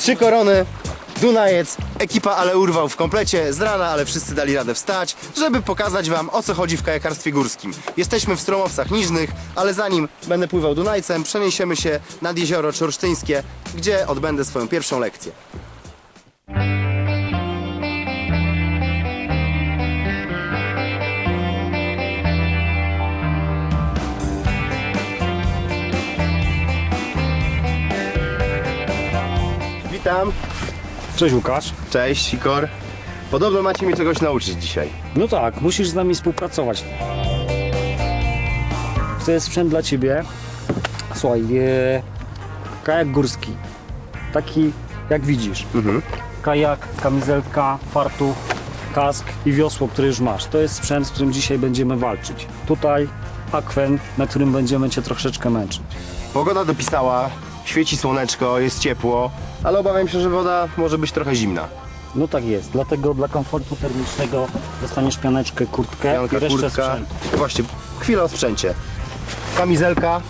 Trzy korony, Dunajec, ekipa ale urwał w komplecie, z rana, ale wszyscy dali radę wstać, żeby pokazać wam o co chodzi w kajakarstwie górskim. Jesteśmy w Stromowcach Niżnych, ale zanim będę pływał Dunajcem, przeniesiemy się nad jezioro Czorsztyńskie, gdzie odbędę swoją pierwszą lekcję. Witam, Cześć Łukasz. cześć Sikor. Podobno macie mnie czegoś nauczyć dzisiaj. No tak, musisz z nami współpracować. To jest sprzęt dla ciebie. Słuchaj, e, kajak górski. Taki jak widzisz. Kajak, kamizelka, fartuch, kask i wiosło, które już masz. To jest sprzęt, z którym dzisiaj będziemy walczyć. Tutaj akwen, na którym będziemy cię troszeczkę męczyć. Pogoda dopisała, świeci słoneczko, jest ciepło, ale obawiam się, że woda może być trochę zimna. No tak jest, dlatego dla komfortu termicznego dostaniesz pianeczkę, kurtkę Pianka, i resztę kurtka. sprzętu. Właśnie, chwilę o sprzęcie. Kamizelka,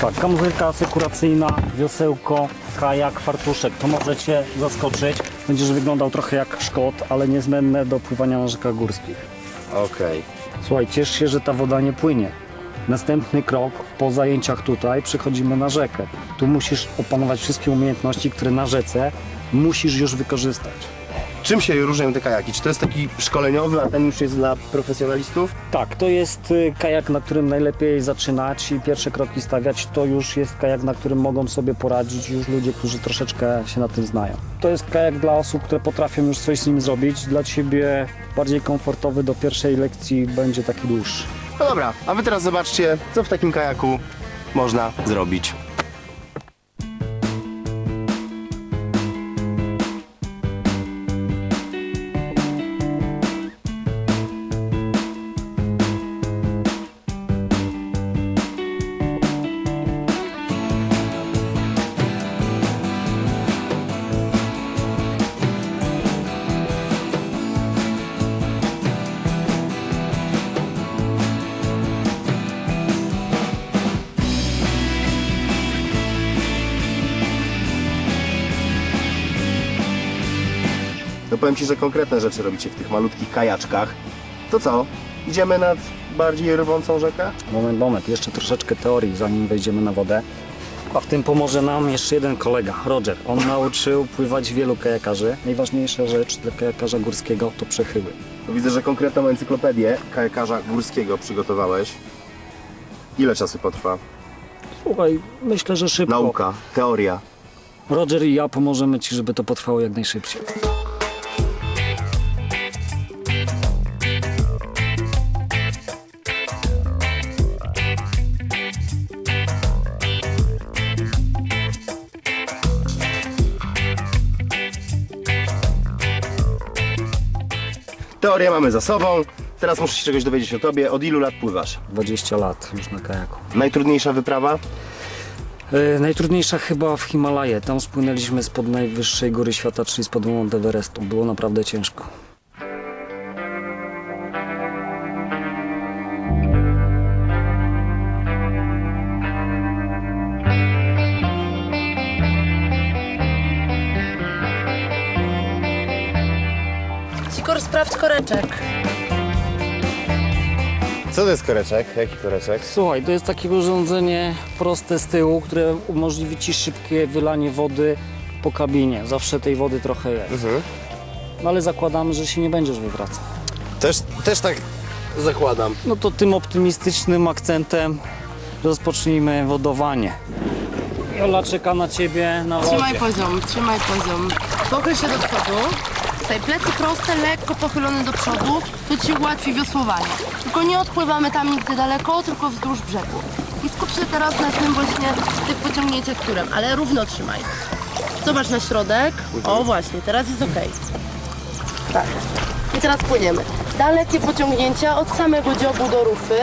Tak, kamuzelka asekuracyjna, wiosełko, kajak, fartuszek. To może Cię zaskoczyć. Będziesz wyglądał trochę jak szkot, ale niezbędne do pływania na rzekach górskich. okej. Słuchaj, ciesz się, że ta woda nie płynie. Następny krok po zajęciach tutaj przechodzimy na rzekę. Tu musisz opanować wszystkie umiejętności, które na rzece musisz już wykorzystać. Czym się różnią te kajaki? Czy to jest taki szkoleniowy, a ten już jest dla profesjonalistów? Tak, to jest y, kajak, na którym najlepiej zaczynać i pierwsze kroki stawiać. To już jest kajak, na którym mogą sobie poradzić już ludzie, którzy troszeczkę się na tym znają. To jest kajak dla osób, które potrafią już coś z nim zrobić. Dla Ciebie bardziej komfortowy do pierwszej lekcji będzie taki dłuższy. No dobra, a wy teraz zobaczcie, co w takim kajaku można zrobić. No powiem ci, że konkretne rzeczy robicie w tych malutkich kajaczkach. To co? Idziemy nad bardziej rwącą rzekę? Moment, moment, jeszcze troszeczkę teorii, zanim wejdziemy na wodę. A w tym pomoże nam jeszcze jeden kolega, Roger. On nauczył pływać wielu kajakarzy. Najważniejsza rzecz dla kajakarza górskiego to przechyły. No widzę, że konkretną encyklopedię kajakarza górskiego przygotowałeś. Ile czasu potrwa? Słuchaj, myślę, że szybko. Nauka, teoria. Roger i ja pomożemy Ci, żeby to potrwało jak najszybciej. Teorię mamy za sobą. Teraz muszę się czegoś dowiedzieć o tobie. Od ilu lat pływasz? 20 lat już na kajaku. Najtrudniejsza wyprawa? E, najtrudniejsza chyba w Himalaje. Tam spłynęliśmy spod najwyższej góry świata, czyli spod Mount Everestu. Było naprawdę ciężko. Sprawdź koreczek. Co to jest koreczek? Jaki koreczek? Słuchaj, to jest takie urządzenie proste z tyłu, które umożliwi Ci szybkie wylanie wody po kabinie. Zawsze tej wody trochę jest. Mhm. No ale zakładamy, że się nie będziesz wywracał. Też, też tak zakładam. No to tym optymistycznym akcentem rozpocznijmy wodowanie. Jola czeka na Ciebie na wodzie. Trzymaj poziom, trzymaj poziom. Pochyl się do przodu. Tutaj plecy proste, lekko pochylone do przodu. To Ci ułatwi wiosłowanie. Tylko nie odpływamy tam nigdy daleko, tylko wzdłuż brzegu. I skup się teraz na tym właśnie, tych pociągnięciach turem, ale równo trzymaj. Zobacz na środek. O właśnie, teraz jest ok. Tak. I teraz płyniemy. Dalekie pociągnięcia od samego dziobu do rufy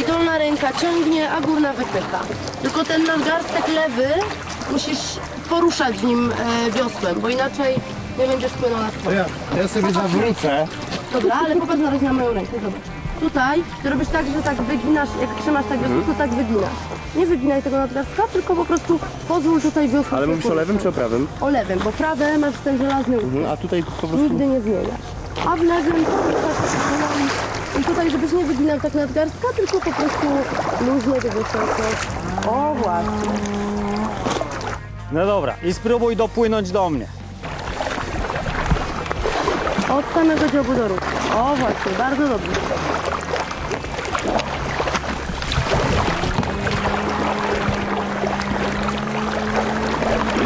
i dolna ręka ciągnie, a górna wypycha. Tylko ten nadgarstek lewy musisz poruszać w nim e, wiosłem, bo inaczej nie będziesz płynął na spokojnie. Ja, ja sobie zawrócę. Dobra, ale popatrz na razie na moją rękę, zobacz. tutaj to robisz tak, że tak wyginasz, jak trzymasz tak wiosło, to tak wyginasz. Nie wyginaj tego nadgarstka, tylko po prostu pozwól tutaj wiosło Ale się mówisz o lewym czy o prawym? O lewym, bo prawe masz ten żelazny układ. Mhm, A tutaj po prostu... Nigdy nie zmieniasz. A w lewym i tutaj, żebyś nie wyginał tak nadgarstka, tylko po prostu luźno do wysoko. O właśnie. No dobra, i spróbuj dopłynąć do mnie. Od samego dziobu do róg. O właśnie, bardzo dobrze.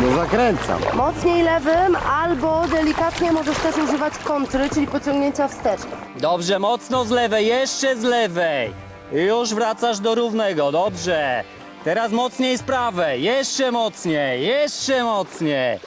No zakręcam. Mocniej lewym albo delikatnie możesz też używać kontry, czyli pociągnięcia wstecz. Dobrze, mocno z lewej, jeszcze z lewej. Już wracasz do równego, dobrze. Teraz mocniej z prawej, jeszcze mocniej, jeszcze mocniej.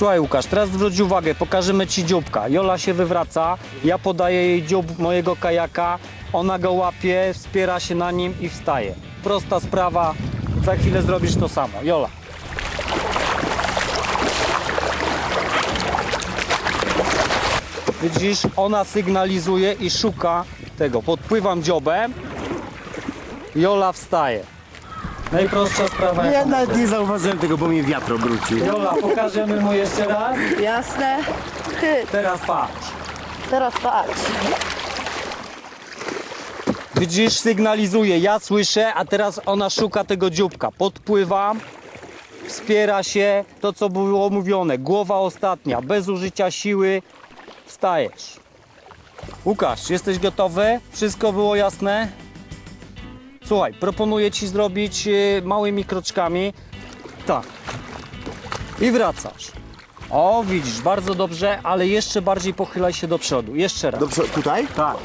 Słuchaj Łukasz, teraz zwróć uwagę, pokażemy Ci dzióbka. Jola się wywraca, ja podaję jej dziób mojego kajaka, ona go łapie, wspiera się na nim i wstaje. Prosta sprawa, za chwilę zrobisz to samo. Jola. Widzisz, ona sygnalizuje i szuka tego. Podpływam dziobem, Jola wstaje. Najprostsza sprawa. Ja jaką nawet nie zauważyłem tego, bo mnie wiatr obrócił. Jola, pokażemy mu jeszcze raz. Jasne. Ty, Teraz patrz. teraz patrz. Widzisz, sygnalizuje, ja słyszę, a teraz ona szuka tego dzióbka. Podpływam, wspiera się, to co było mówione, głowa ostatnia, bez użycia siły, wstajesz. Łukasz, jesteś gotowy? Wszystko było jasne? Słuchaj, proponuję Ci zrobić y, małymi kroczkami. Tak. I wracasz. O, widzisz, bardzo dobrze, ale jeszcze bardziej pochylaj się do przodu. Jeszcze raz. Dobrze, tutaj? Tak.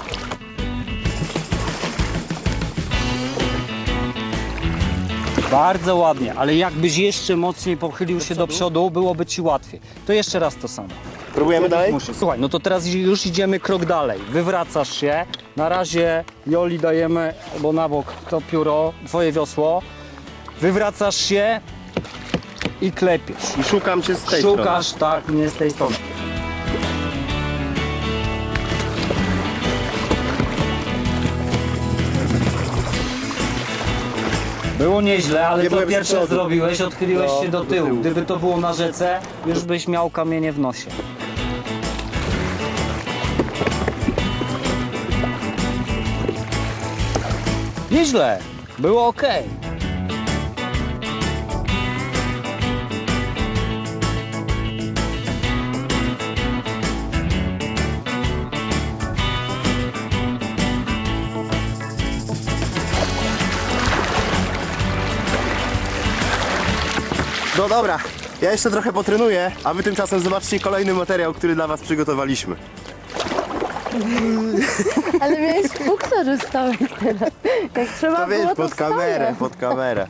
Bardzo ładnie, ale jakbyś jeszcze mocniej pochylił się do przodu, byłoby ci łatwiej. To jeszcze raz to samo. Próbujemy dalej? Słuchaj, no to teraz już idziemy krok dalej. Wywracasz się. Na razie Joli dajemy, bo na bok to pióro, twoje wiosło. Wywracasz się i klepiesz. I szukam cię z tej strony. Szukasz, tak, nie z tej strony. Było nieźle, ale Nie to byłem pierwsze przodu. zrobiłeś, odchyliłeś No, się do do tyłu. tyłu. Gdyby to było na rzece, już byś miał kamienie w nosie. Nieźle, było ok. No dobra, ja jeszcze trochę potrenuję, a wy tymczasem zobaczcie kolejny materiał, który dla was przygotowaliśmy. Ale miałeś fuksa, że wstałeś teraz. Jak trzeba To było, wiesz, to pod kamerę, pod kamerę.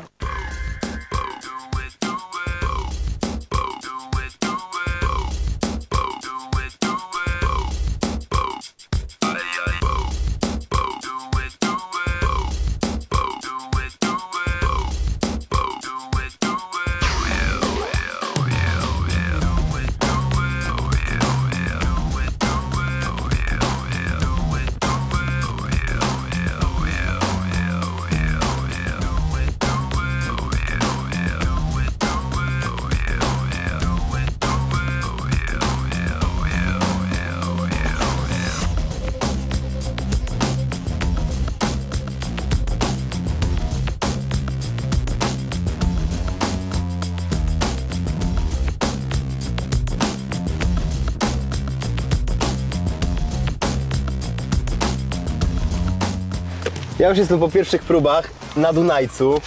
Ja już jestem po pierwszych próbach na Dunajcu,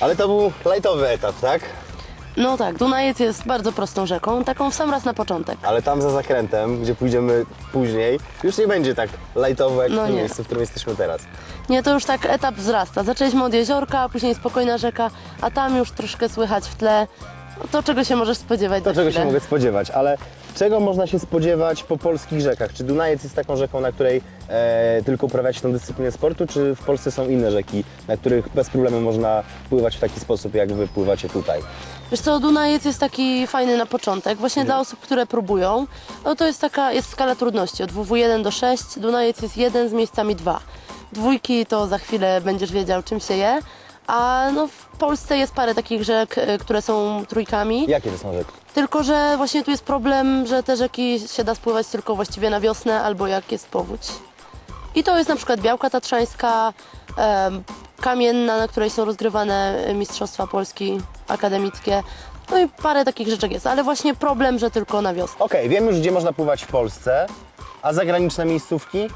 ale to był lajtowy etap, tak? No tak, Dunajec jest bardzo prostą rzeką, taką w sam raz na początek. Ale tam za zakrętem, gdzie pójdziemy później, już nie będzie tak lajtowo jak No w tym nie. miejscu, w którym jesteśmy teraz. Nie, to już tak etap wzrasta. Zaczęliśmy od jeziorka, później spokojna rzeka, a tam już troszkę słychać w tle to, czego się możesz spodziewać To za czego chwilę. się mogę spodziewać, ale czego można się spodziewać po polskich rzekach? Czy Dunajec jest taką rzeką, na której e, tylko uprawia się tę dyscyplinę sportu, czy w Polsce są inne rzeki, na których bez problemu można pływać w taki sposób, jak wy pływacie tutaj? Wiesz co, Dunajec jest taki fajny na początek, właśnie dla osób, które próbują. No to jest taka, jest skala trudności od WW1 do 6, Dunajec jest 1 z miejscami 2. Dwójki to za chwilę będziesz wiedział czym się je, a no w Polsce jest parę takich rzek, y, które są trójkami. Jakie to są rzeki? Tylko, że właśnie tu jest problem, że te rzeki się da spływać tylko właściwie na wiosnę albo jak jest powódź. I to jest na przykład Białka Tatrzańska, em, Kamienna, na której są rozgrywane e, Mistrzostwa Polski akademickie. No i parę takich rzeczek jest, ale właśnie problem, że tylko na wiosnę. Okej, wiem już, gdzie można pływać w Polsce, a zagraniczne miejscówki?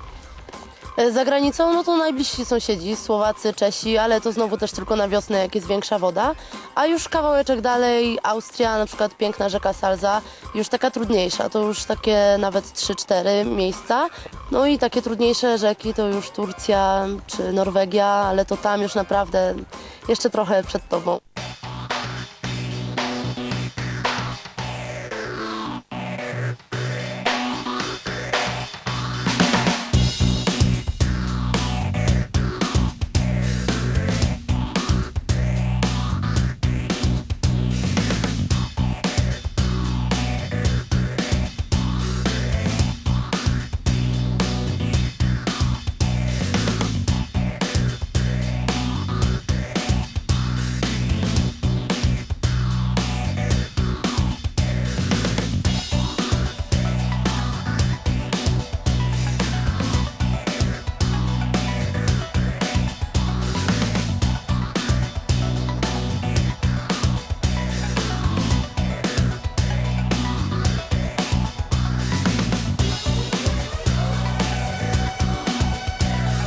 E, Za granicą, no to najbliżsi sąsiedzi, Słowacy, Czesi, ale to znowu też tylko na wiosnę, jak jest większa woda. A już kawałeczek dalej, Austria, na przykład piękna rzeka Salza, już taka trudniejsza, to już takie nawet 3-4 miejsca. No i takie trudniejsze rzeki to już Turcja czy Norwegia, ale to tam już naprawdę jeszcze trochę przed tobą.